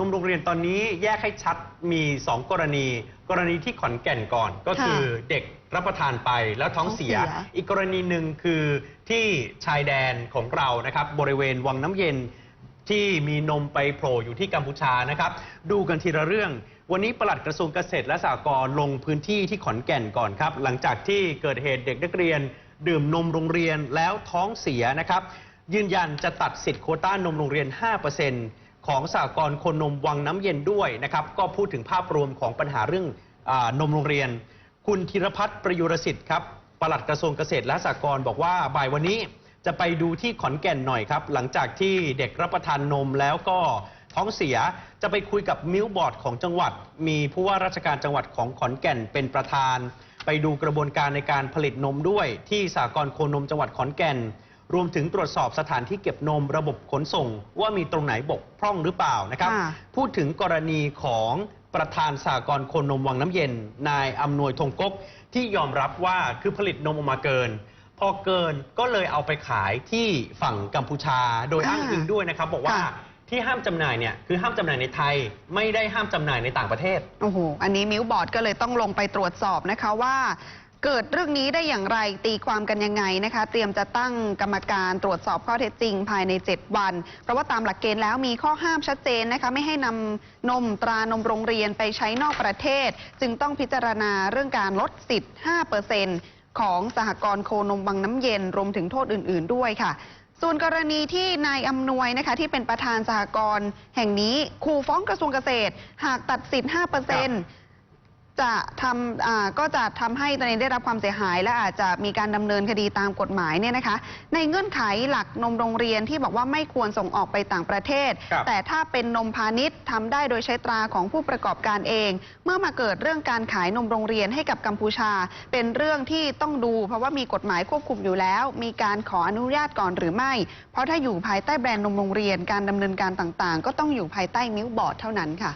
นมโรงเรียนตอนนี้แยกให้ชัดมี 2 กรณี กรณีที่ขอนแก่นก่อน ก็คือเด็กรับประทานไปแล้วท้องเสีย ท้องเสีย อีกกรณีหนึ่งคือที่ชายแดนของเรานะครับ บริเวณวังน้ำเย็นที่มีนมไปโผล่อยู่ที่กัมพูชานะครับ ดูกันทีละเรื่อง วันนี้ปลัดกระทรวงเกษตรและสหกรณ์ลงพื้นที่ที่ขอนแก่นก่อนครับ หลังจากที่เกิดเหตุเด็กนักเรียน ดื่มนมโรงเรียนแล้วท้องเสียนะครับ ยืนยันจะตัดสิทธิ์โควต้านมโรงเรียน 5% ของสหกรณ์คนนมวังน้ำเย็นด้วยนะครับ ก็พูดถึงภาพรวมของปัญหาเรื่องอนมโรงเรียน คุณธีรพัฒน์ประยุรสิทธิ์ครับปลัดกระทรวงเกษตรและสหกรณ์บอกว่าบ่ายวันนี้จะไปดูที่ขอนแก่นหน่อยครับ หลังจากที่เด็กรับประทานนมแล้วก็ท้องเสียจะไปคุยกับมิลบอร์ดของจังหวัด มีผู้ว่าราชการจังหวัดของขอนแก่นเป็นประธาน ไปดูกระบวนการในการผลิตนมด้วย ที่สากรณ์โคนมจังหวัดขอนแก่น รวมถึงตรวจสอบสถานที่เก็บนมระบบขนส่ง ว่ามีตรงไหนบกพร่องหรือเปล่านะครับค่ะพูดถึงกรณีของประธานสากรณ์โคนมวังน้ำเย็น นายอำนวยธงกกที่ยอมรับว่าคือผลิตนมออกมาเกิน พอเกินก็เลยเอาไปขายที่ฝั่งกัมพูชา โดยอ้างอิงด้วยนะครับ บอกว่าค่ะที่ห้ามจำหน่ายเนี่ยคือห้ามจำหน่ายในไทย ไม่ได้ห้ามจำหน่ายในต่างประเทศโอ้โหอันนี้มิวบอร์ดก็เลยต้องลงไปตรวจสอบนะคะว่า เกิดเรื่องนี้ได้อย่างไรตีความกันยังไงนะคะ เตรียมจะตั้งกรรมการตรวจสอบข้อเท็จจริงภายใน 7 วัน เพราะว่าตามหลักเกณฑ์แล้วมีข้อห้ามชัดเจนนะคะ ไม่ให้นำนมตรานมโรงเรียนไปใช้นอกประเทศ จึงต้องพิจารณาเรื่องการลดสิทธิ์5%ของสหกรณ์โคนมบางน้ำเย็นรวมถึงโทษอื่น ๆ ด้วยค่ะส่วนกรณีที่นายอำนวยนะคะที่เป็นประธานสหกรณ์แห่งนี้ขู่ฟ้องกระทรวงเกษตร หากตัดสิทธิ์ 5% จะทำอ่าก็จะทำให้ตัวเองได้รับความเสียหาย และอาจจะมีการดำเนินคดีตามกฎหมายเนี่ยนะคะ ในเงื่อนไขหลักนมโรงเรียนที่บอกว่าไม่ควรส่งออกไปต่างประเทศ ครับ แต่ถ้าเป็นนมพาณิชย์ทำได้โดยใช้ตราของผู้ประกอบการเอง เมื่อมาเกิดเรื่องการขายนมโรงเรียนให้กับกัมพูชา เป็นเรื่องที่ต้องดู เพราะว่ามีกฎหมายควบคุมอยู่แล้ว มีการขออนุญาตก่อนหรือไม่ เพราะถ้าอยู่ภายใต้แบรนด์นมโรงเรียนการดำเนินการต่างๆ ก็ต้องอยู่ภายใต้มิวบอร์ดเท่านั้นค่ะ